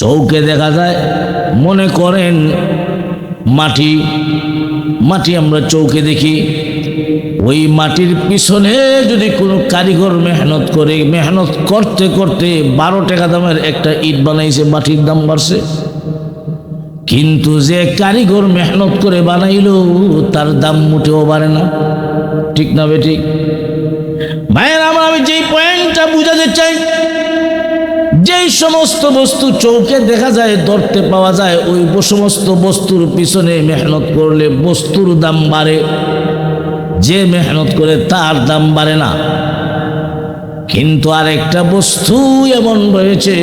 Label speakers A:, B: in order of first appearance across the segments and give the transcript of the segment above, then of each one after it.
A: চৌকে দেখা যায়, মনে করেন মাটি মাটি আমরা চৌকে দেখি। ওই মাটির পিছনে যদি কোনো কারিগর মেহনত করে, মেহনত করতে করতে বারো টাকা দামের একটা ইট বানাইছে, মাটির দাম বাড়ছে। কিন্তু যে কারিগর মেহনত করে বানাইল, তার দাম মোটেও বাড়ে না। ঠিক না বে ঠিক ভাইয়ের, আমার আমি যেই পয়েন্টটা বুঝাতে চাই যেই সমস্ত বস্তু চৌকে দেখা যায় ধরতে পাওয়া যায়, ওই সমস্ত বস্তুর পিছনে মেহনত করলে বস্তুর দাম বাড়ে। যে মেহনত করে তার দাম বাড়ে না। কিন্তু আরেকটা বস্তু এমন রয়েছে,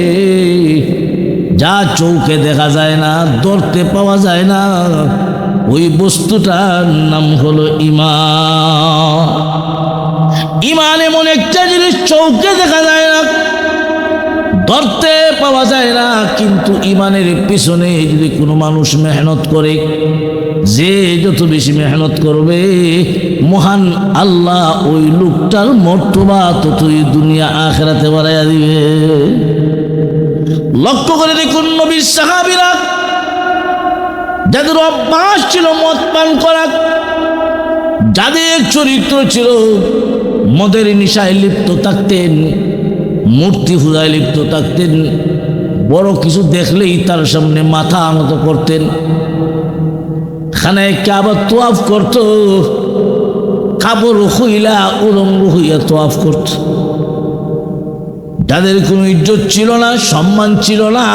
A: যা চৌকে দেখা যায় না ধরতে পাওয়া যায় না। ওই বস্তুটার নাম হলো ইমান। ইমান এমন একটা জিনিস চৌকে দেখা যায় না। ধরতে পাওয়া যায় না, কিন্তু ইমানের পিছনে যদি কোনো মানুষ মেহনত করে, যে যত বেশি মেহনত করবে, মহান আল্লাহ ওই লোকটার মর্তবা ততই দুনিয়া আখেরাতে বাড়াইয়া দিবে। লক্ষ্য করে দেখুন নবীর সাহাবিরা, যাদের অভ্যাস ছিল মদ পান করা, যাদের চরিত্র ছিল মদের নিশায় লিপ্ত থাকতেন মূর্তি পূজায় লিপ্ত থাকতেন, বড় কিছু দেখলেই তার সামনে মাথা আনত করতেন। খানায় আবার তোয়াফ করত কাপড় হইলা উলঙ্গ হইয়া তোয়াফ করত। যাদের কোনো ইজ্জত ছিল না, সম্মান ছিল না,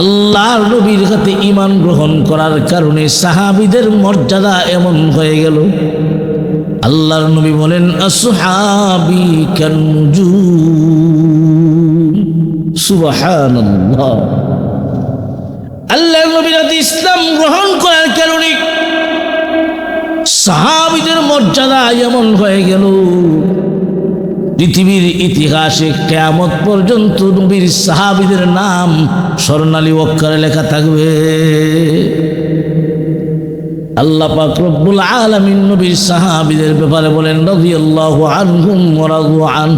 A: আল্লাহর নবীর হাতে ইমান গ্রহণ করার কারণে সাহাবিদের মর্যাদা এমন হয়ে গেল। আল্লাহর নবী বলেন, আসহাবি কানুজু সুবহানাল্লাহ। আল্লাহর নবীর ইসলাম গ্রহণ করার কারণে সাহাবিদের মর্যাদা এমন হয়ে গেল, পৃথিবীর ইতিহাসে কেয়ামত পর্যন্ত নবীর সাহাবিদের নাম স্বর্ণালী অক্ষরে লেখা থাকবে। আল্লাহ পাক রব্বুল আলামিন নবীর সাহাবীদের ব্যাপারে বলেন, রাদিয়াল্লাহু আনহুম ওয়া রাদু আন।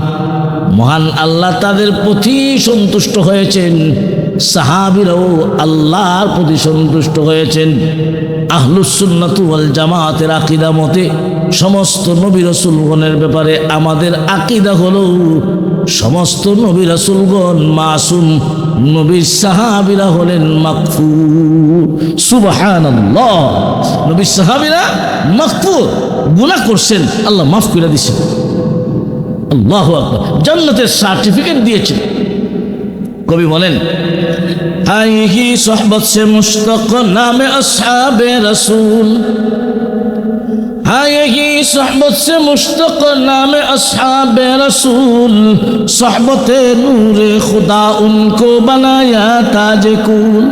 A: মহান আল্লাহ তাদের প্রতি সন্তুষ্ট হয়েছেন। সাহাবীরাও আল্লাহর প্রতি সন্তুষ্ট হয়েছেন। আহলুস সুন্নাত ওয়াল জামাতের আকীদা মতে সমস্ত নবী রাসূলগণের ব্যাপারে আমাদের আকীদা হলো, সমস্ত নবী রাসূলগণ মাসুম নবীর সাহাবীরা হলেন মাকফুর। সুবহানাল্লাহ। নবীর সাহাবীরা মাকফুর। গুনাহ করছেন। আল্লাহ মাফ করে দিয়েছেন। আল্লাহু আকবার। জান্নাতের সার্টিফিকেট দিয়েছেন। কবি বলেন আইহি সোহবত সে মুশতাক নামে আসহাবে রসুল। ہاں یہی صحبت سے مشتق نام اصحاب رسول، صحبت نور خدا ان کو بنایا تاج کون۔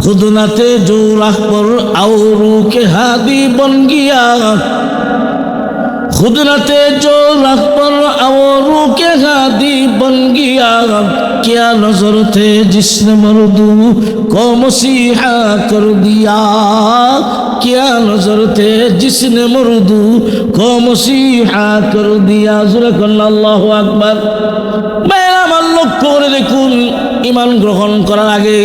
A: خدنت جو رہ پر اورو کے ہادی بن گیا۔ خدنت جو رہ پر کیا نظر تھے جس نے مردوں کو مسیحا کر دیا کیا نظر تھے جس نے مردوں کو مسیحا کر دیا ذرا اللہ اکبر میرا ملک کو دیکھوں ইমান গ্রহণ করার আগে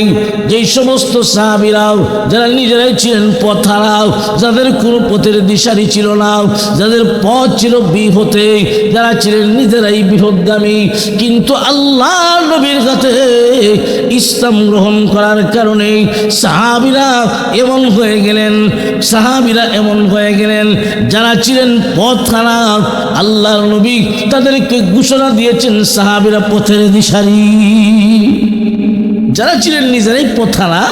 A: যেই সমস্ত সাহাবিরাও, যারা নিজেরাই ছিলেন পথারাও, যাদের কোনো পথের দিশারি ছিল না, যাদের পথ ছিল বিপথে, যারা ছিলেন নিজেরাই বিপদগামী। কিন্তু আল্লাহ নবীর কাছে ইসলাম গ্রহণ করার কারণে সাহাবিরা এমন হয়ে গেলেন, সাহাবিরা এমন হয়ে গেলেন, যারা ছিলেন পথ খারাপ আল্লাহর নবী তাদেরকে ঘোষণা দিয়েছেন সাহাবিরা পথের দিশারি। যারা ছিলেন নিজেরাই পথারা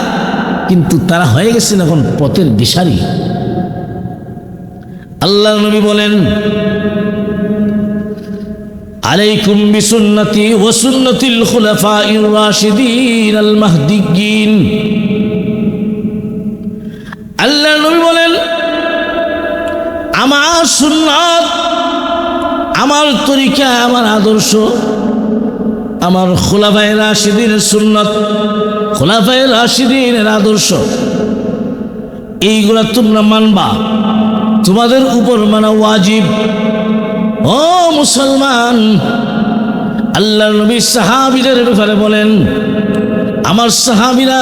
A: কিন্তু তারা হয়ে গেছেন এখন পথের দিশারি। আল্লাহ নবী বলেন খুলাফা আল মাহদিগিন বলেন, আমার সুন্নাত, আমার তরিকা, আমার আদর্শ আমার খোলাফায় রাশিদিনের সুন্নত, খোলাফায় রাশিদিনের আদর্শ, এইগুলা তোমরা মানবা। তোমাদের উপর মানা ওয়াজিব। ও মুসলমান আল্লাহ নবী সাহাবিদের ব্যাপারে বলেন, আমার সাহাবিরা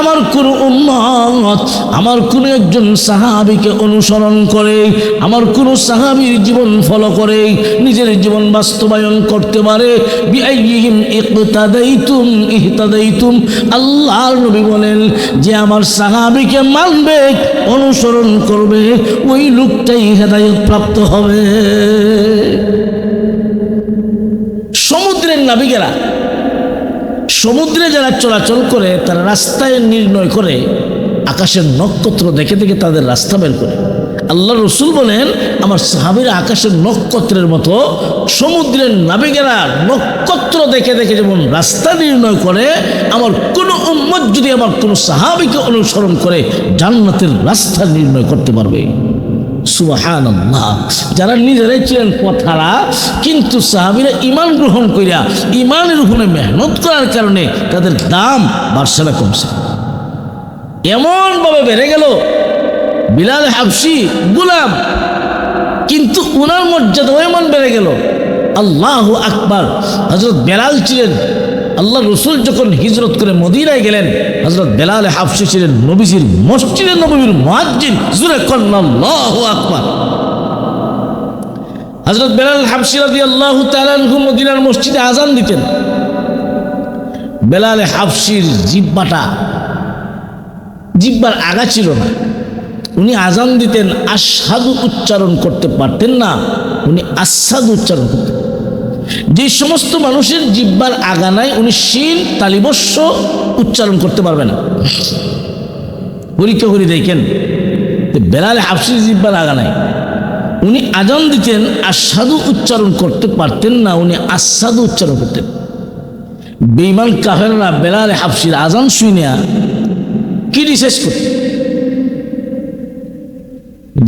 A: আমার কোন উম্মত, আমার কোন একজন সাহাবিকে অনুসরণ করে, আমার কোন সাহাবীর জীবন ফলো করে, নিজের জীবন বাস্তবায়ন করতে পারে। আল্লাহর নবী বলেন যে আমার সাহাবিকে মানবে, অনুসরণ করবে, ওই লোকটাই হেদায়ত প্রাপ্ত হবে। সমুদ্রের নাবিকেরা সমুদ্রে যারা চলাচল করে, তারা রাস্তায় নির্ণয় করে, আকাশের নক্ষত্র দেখে দেখে তাদের রাস্তা বের করে। আল্লাহ রসুল বলেন, আমার সাহাবিরা আকাশের নক্ষত্রের মতো সমুদ্রের নাবিকেরা নক্ষত্র দেখে দেখে যেমন রাস্তা নির্ণয় করে, আমার কোনো উম্মত যদি আমার কোনো সাহাবিকে অনুসরণ করে, জান্নাতের রাস্তা নির্ণয় করতে পারবে। সুবাহান যারা নিজেরাই ছিলেন পথারা কিন্তু সাহাবিরা ইমান গ্রহণ করিয়া ইমানের উপরে মেহনত করার কারণে তাদের দাম বার্সালা কমছে এমনভাবে বেড়ে গেল বিলাল হাফসি গুলাম, কিন্তু উনার মর্যাদা এমন বেড়ে গেল, আল্লাহ আকবার। হজরত বেলাল ছিলেন আল্লাহ রসুল যখন হিজরত করে মদিনায় গেলেন হজরত বেলাল হাফসি ছিলেন নবীজির মসজিদের নবীর মহাজিন জুরে আল্লাহ আকবার। হজরত বেলাল হাফসি রাজি আল্লাহ তালানহু মদিনার মসজিদে আজান দিতেন। বেলাল হাফসির জিব্বাটা জিব্বার আগা ছিল না। উনি আজান দিতেন আসাদু উচ্চারণ করতে পারতেন না। উনি আসাদু উচ্চারণ করতেন। যে সমস্ত মানুষের জিব্বার আগা নাই উনি শিল, তালিবস্য উচ্চারণ করতে পারবে না পরীক্ষা করে দেখেন বেলালে হাফসির জিব্বার আগা নাই উনি আজান দিতেন আসাদু উচ্চারণ করতে পারতেন না, উনি আসাদু উচ্চারণ করতেন। বেইমান কাফেররা বেলালে হাফসির আজান শুনিয়া কি রিসার্চ করতেন?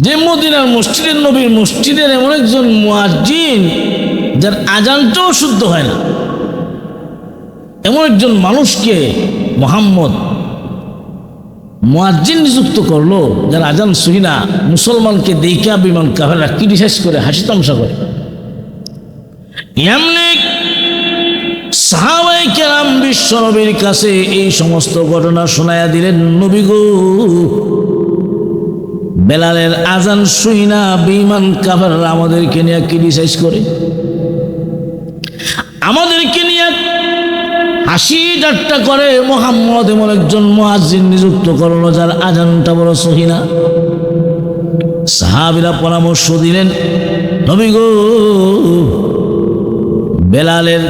A: যে মদিনার মসজিদের নবীর মসজিদের এমন একজন মুয়াজ্জিন যার আজানটাও শুদ্ধ হয় না। এমন একজন মানুষকে মোহাম্মদ মোয়াজ্জিন নিযুক্ত করল, যার আজান সহিনা মুসলমানকে দেখা বিমান কাফেরা ক্রিটিসাইজ করে, হাসি তামসা করে। এমনি সাহাবাই কাছে এই সমস্ত ঘটনা শোনায়া দিলেন, নবী গো, বেলালের আজান শুই না বেইমান কাফাররা আমাদেরকে নিয়ে ক্রিটিসাইজ করে। আমাদেরকে নিয়ে হাসি ঠাট্টা করে মোহাম্মদ এমন একজন মহাজিন নিযুক্ত করল, যার আজানটা বড় সহিনা সাহাবিরা পরামর্শ দিলেন, নবী গো, বেলালের,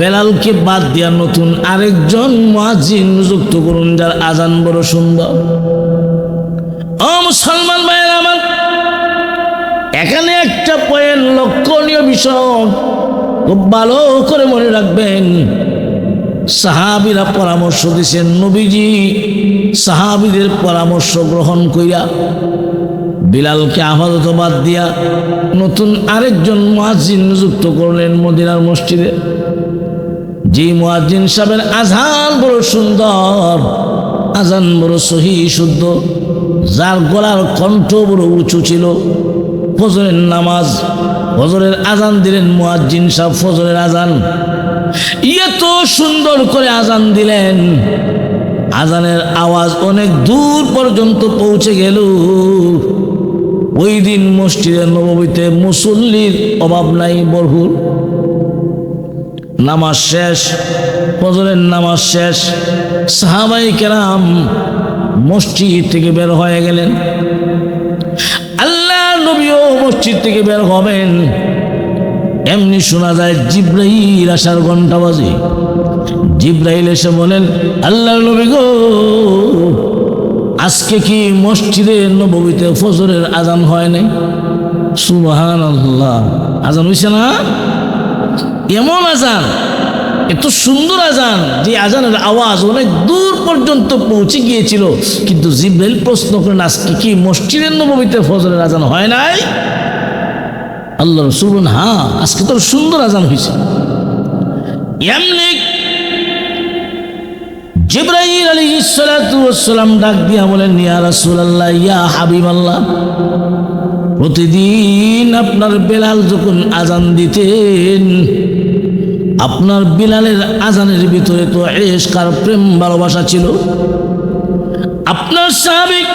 A: বেলালকে বাদ দিয়া নতুন আরেকজন মহাজিন নিযুক্ত করুন, যার আজান বড় সুন্দর। ও মুসলমান ভাইয়ের আমার, এখানে একটা পয়েন্ট লক্ষণীয় বিষয়। খুব ভালো করে মনে রাখবেন। সাহাবিরা পরামর্শ দিছেন নবীজি সাহাবিদের পরামর্শ গ্রহণ কইরা বিলালকে আপাতত বাদ দিয়া নতুন আরেকজন মুয়াজ্জিন নিযুক্ত করলেন মদিনার মসজিদে। যে মুয়াজ্জিন সাহেবের আজান বড় সুন্দর, আজান বড় সহি শুদ্ধ, যার গলার কণ্ঠ বড় উঁচু ছিল। ফজরের নামাজ ফজরের আজান দিলেন মুয়াজ্জিন সাহেব ফজরের আজান। এত সুন্দর করে আজান দিলেন। আজানের আওয়াজ অনেক দূর পর্যন্ত পৌঁছে গেল। ওই দিন মসজিদের নবমীতে মুসল্লির অভাব নাই বরহুর নামাজ শেষ, ফজরের নামাজ শেষ। সাহাবাই কেরাম মসজিদ থেকে বের হয়ে গেলেন। নবীও মসজিদ থেকে বের হবেন। এমনি শোনা যায় জিব্রাহিল আসার ঘণ্টা বাজে। জিব্রাহিল এসে বলেন আল্লাহ নবী গো, আজকে কি মসজিদে নবীতে ফজরের আজান হয় নাই? সুবাহান আল্লাহ আজান হইছে না? এমন আজান। এত সুন্দর আজান, যে আজানের আওয়াজ অনেক দূর পর্যন্ত পৌঁছে গিয়েছিল। কিন্তু জিব্রাইল প্রশ্ন করেন, আজকে কি মসজিদের নবীতে ফজরের আজান হয় নাই? আল্লাহ রসুল হ্যাঁ আজকে তোর সুন্দর আজান হয়েছে। এমনি জিব্রাইল আলী সালাম ডাক দিয়া বলেন, ইয়া রাসূলুল্লাহ, ইয়া হাবিবাল্লাহ, প্রতিদিন আপনার বেলাল যখন আজান দিতেন আপনার বিলালের আজানের ভিতরে তো এসকার প্রেম, ভালোবাসা ছিল। আপনার স্বাভাবিক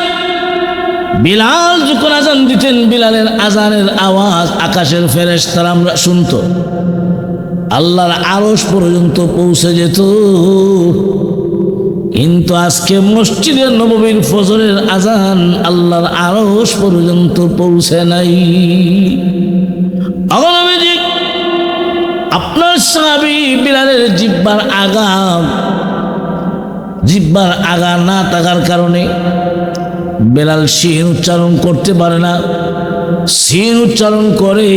A: বিলাল যখন আজান দিতেন, বিলালের আজানের আওয়াজ আকাশের ফেরেস তারা আমরা শুনত। আল্লাহর আরস পর্যন্ত পৌঁছে যেত। কিন্তু আজকে মসজিদের নবমীর ফজরের আজান আল্লাহর আরস পর্যন্ত পৌঁছে নাই। অগনবীজি আপনার সাহাবি বিলালের জিব্বার আগা জিব্বার আগা না থাকার কারণে বেলাল সিন উচ্চারণ করতে পারে না। সিন উচ্চারণ করে,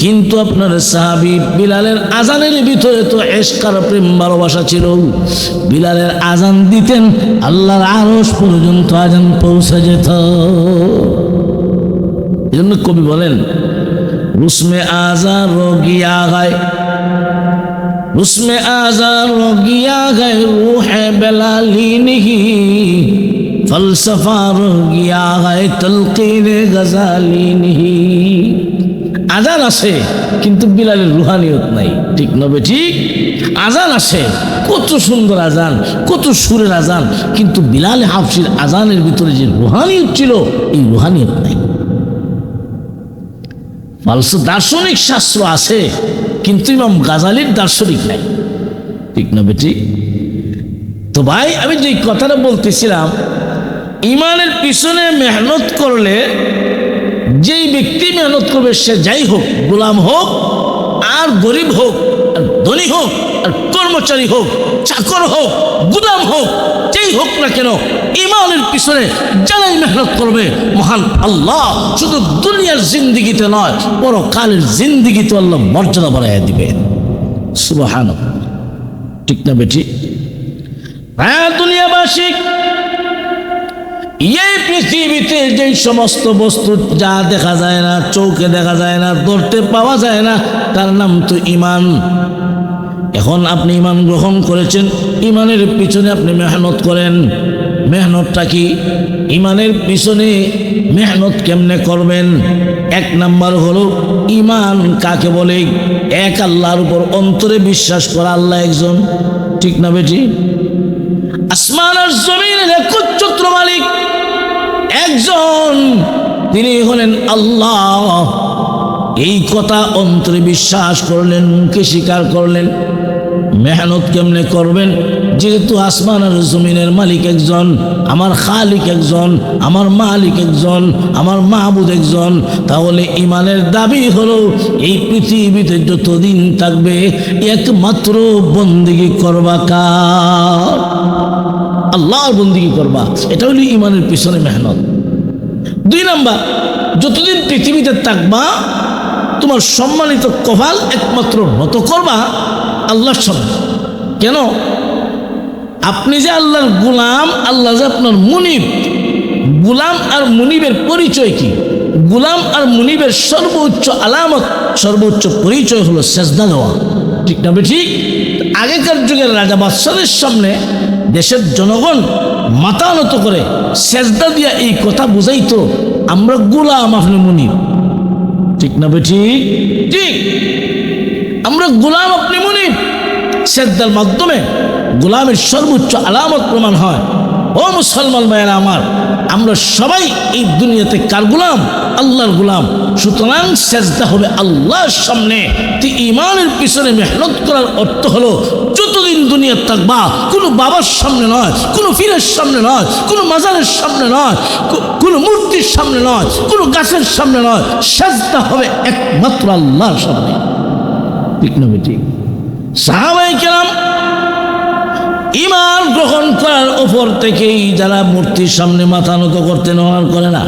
A: কিন্তু আপনার সাহাবি বিলালের আজানের ভিতরে তো এসকার প্রেম ভালোবাসা ছিল। বিলালের আজান দিতেন, আল্লাহর আরস পর্যন্ত আজান পৌঁছে যেত। এই জন্য কবি বলেন রুসমে আজা রোগিয়া গায়। রুসমে আজা রোগিয়া গায়, রুহে বেলালি নিহি। ফলসফা রোগিয়া গায় তলকিনে গজালি নিহি। আজান আছে কিন্তু বিলালের রুহানিয়ত নাই। ঠিক নবে ঠিক? আজান আছে কত সুন্দর আজান, কত সুরের আজান, কিন্তু বিলাল হাফসির আজানের ভিতরে যে রুহানিয়ত ছিল, এই রুহানিয়ত নাই। ফালস দার্শনিক শাস্ত্র আছে, কিন্তু ইমাম গাজালির দার্শনিক নাই। ঠিক না বেটি? তো ভাই, আমি যে কথাটা বলতেছিলাম, ইমানের পিছনে মেহনত করলে, যেই ব্যক্তি মেহনত করবে, সে যাই হোক, গোলাম হোক, আর গরিব হোক আর ধনী হোক, আর কর্মচারী হোক, চাকর হোক, গুদাম হোক, যেই হোক না কেন, ইমানের পিছনে যারাই মেহনত করবে, মহান আল্লাহ শুধু দুনিয়ার জিন্দিগিতে নয়, পরকালের জিন্দিগিতে আল্লাহ মর্যাদা বাড়াইয়া দিবে। সুবাহান ঠিক না বেটি? হ্যাঁ দুনিয়াবাসী, এই পৃথিবীতে যে সমস্ত বস্তু যা দেখা যায় না, চৌকে দেখা যায় না, ধরতে পাওয়া যায় না, তার নাম তো ইমান। এখন আপনি ইমান গ্রহণ করেছেন, ইমানের পিছনে আপনি মেহনত করেন। মেহনতটা কি? ইমানের পিছনে মেহনত কেমনে করবেন? এক নাম্বার হলো, ইমান কাকে বলে? এক আল্লাহর উপর অন্তরে বিশ্বাস করা আল্লাহ একজন। ঠিক না বেটি? আসমান আর জমিনের একচ্ছত্র মালিক একজন। তিনি হলেন আল্লাহ। এই কথা অন্তরে বিশ্বাস করলেন মুখে স্বীকার করলেন? মেহনত কেমনে করবেন? যেহেতু আসমান আর জমিনের মালিক একজন, আমার খালিক একজন, আমার মালিক একজন, আমার মাহবুদ একজন, তাহলে ইমানের দাবি হলো, এই পৃথিবীতে যতদিন থাকবে, একমাত্র বন্দিগি করবা কার? আল্লাহর বন্দিগি করবা? এটা হলো ইমানের পিছনে মেহনত। দুই নাম্বার, যতদিন পৃথিবীতে থাকবা, তোমার সম্মানিত কপাল একমাত্র নত করবা আল্লাহর সামনে। কেন? আপনি যে আল্লাহর গুলাম, আল্লাহ যে আপনার মুনিব, গুলাম আর মুনিবের পরিচয় কি? গুলাম আর মুনিবের সর্বোচ্চ আলামত, সর্বোচ্চ পরিচয় হলো সেজদা দেওয়া ঠিক না ঠিক? আগেকার যুগের রাজা বাদশাদের সামনে দেশের জনগণ মাথা নত করে সেজদা দিয়া এই কথা বুঝাইতো, আমরা গুলাম আপনি মুনিব। ঠিক না ঠিক? ঠিক। আমরা গোলাম আপনি মনিব। সেদ্দার মাধ্যমে গোলামের সর্বোচ্চ আলামত প্রমাণ হয়। ও মুসলমান ভাইয়েরা আমার, আমরা সবাই এই দুনিয়াতে কার গুলাম? আল্লাহর গুলাম। সুতরাং সেজদা হবে আল্লাহর সামনে। তুই ইমানের পিছনে মেহনত করার অর্থ হলো যতদিন দুনিয়া থাকবা কোনো বাবার সামনে নয়, কোনো ফিরের সামনে নয়, কোনো মাজারের সামনে নয় কোনো মূর্তির সামনে নয়, কোনো গাছের সামনে নয়। সেজদা হবে একমাত্র আল্লাহর সামনে। সাহাবাই কেরাম ইমান গ্রহণ করার ওপর থেকেই যারা মূর্তির সামনে মাথা নত করতে নেওয়ার করে না।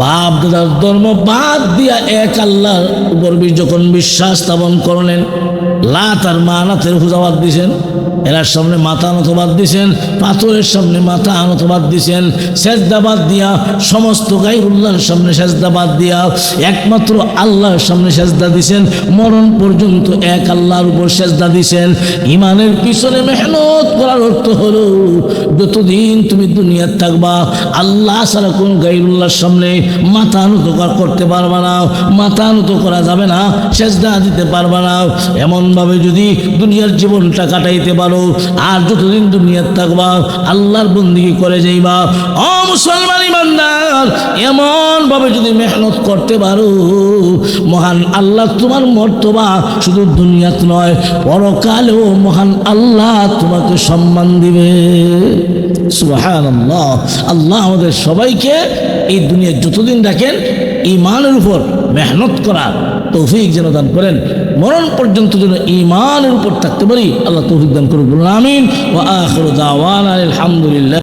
A: বাপ দাদার ধর্ম বাদ দিয়া এক আল্লাহর উপর যখন বিশ্বাস স্থাপন করলেন, লাত আর মানাতের পূজাবাদ দিছেন এরার সামনে মাথা আনতবাদ দিছেন, পাথরের সামনে মাথা আনতবাদ দিছেন সেজদাবাদ দিয়া সমস্ত গাইরুল্লাহর সামনে সেজদাবাদ দিয়া একমাত্র আল্লাহর সামনে সেজদা দিছেন, মরণ পর্যন্ত এক আল্লাহর উপর সেজদা দিছেন। ইমানের পিছনে মেহনত করার অর্থ হলো, যতদিন তুমি দুনিয়ার থাকবা, আল্লাহ ছাড়া কোন গাইরুল্লাহর সামনে মাথা নত করতে পারবা না, মাথা নত করা যাবে না, সেজদা দিতে পারবা না। এমনভাবে যদি দুনিয়ার জীবনটা কাটাইতে পারো, আর যতদিন দুনিয়ার থাকবা, আল্লাহর বন্দিগি করে যাইবা। ও মুসলমান ইমানদার, এমনভাবে যদি মেহনত করতে পারো, মহান আল্লাহ তোমার মর্তবা শুধু দুনিয়াত নয়, পরকালেও মহান আল্লাহ তোমাকে সম্মান দিবে। সুহান আল্লাহ আমাদের সবাইকে এই দুনিয়ার যতদিন রাখেন ইমানের উপর মেহনত করার তৌফিক যেন দান করেন। মরণ পর্যন্ত যেন ইমানের উপর থাকতে পারি, আল্লাহ তৌফিক দান করুন আমিন। ও আখর আলহামদুলিল্লাহ